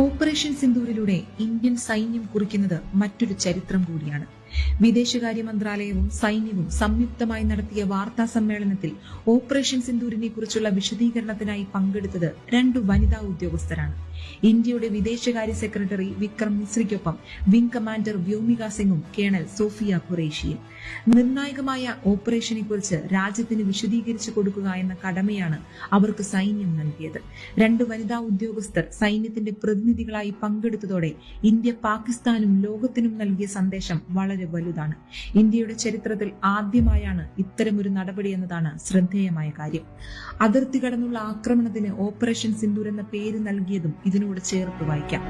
o operation സിന്ദൂരിലൂടെ Indian സൈന്യം കുറിക്കുന്നത് മറ്റൊരു ചരിത്രം കൂടിയാണ്. വിദേശകാര്യ മന്ത്രാലയവും സൈന്യവും സംയുക്തമായി നടത്തിയ വാർത്താ സമ്മേളനത്തിൽ ഓപ്പറേഷൻ സിന്ദൂരിനെ കുറിച്ചുള്ള വിശദീകരണത്തിനായി പങ്കെടുത്തത് രണ്ടു വനിതാ ഉദ്യോഗസ്ഥരാണ്. ഇന്ത്യയുടെ വിദേശകാര്യ സെക്രട്ടറി വിക്രം മിശ്രിക്കൊപ്പം വിംഗ് കമാൻഡർ വ്യോമിക സിംഗും കേണൽ സോഫിയ ഖുറേഷിയും. നിർണായകമായ ഓപ്പറേഷനെ കുറിച്ച് രാജ്യത്തിന് വിശദീകരിച്ചു കൊടുക്കുക എന്ന കടമയാണ് അവർക്ക് സൈന്യം നൽകിയത്. രണ്ട് വനിതാ ഉദ്യോഗസ്ഥർ സൈന്യത്തിന്റെ പ്രതിനിധികളായി പങ്കെടുത്തതോടെ ഇന്ത്യ പാകിസ്ഥാനും ലോകത്തിനും നൽകിയ സന്ദേശം വളരെ വലുതാണ്. ഇന്ത്യയുടെ ചരിത്രത്തിൽ ആദ്യമായാണ് ഇത്തരമൊരു നടപടി എന്നതാണ് ശ്രദ്ധേയമായ കാര്യം. അതിർത്തി കടന്നുള്ള ആക്രമണത്തിന് ഓപ്പറേഷൻ സിന്ദൂർ എന്ന പേര് നൽകിയതും ഇതിനോട് ചേർത്ത് വായിക്കാം.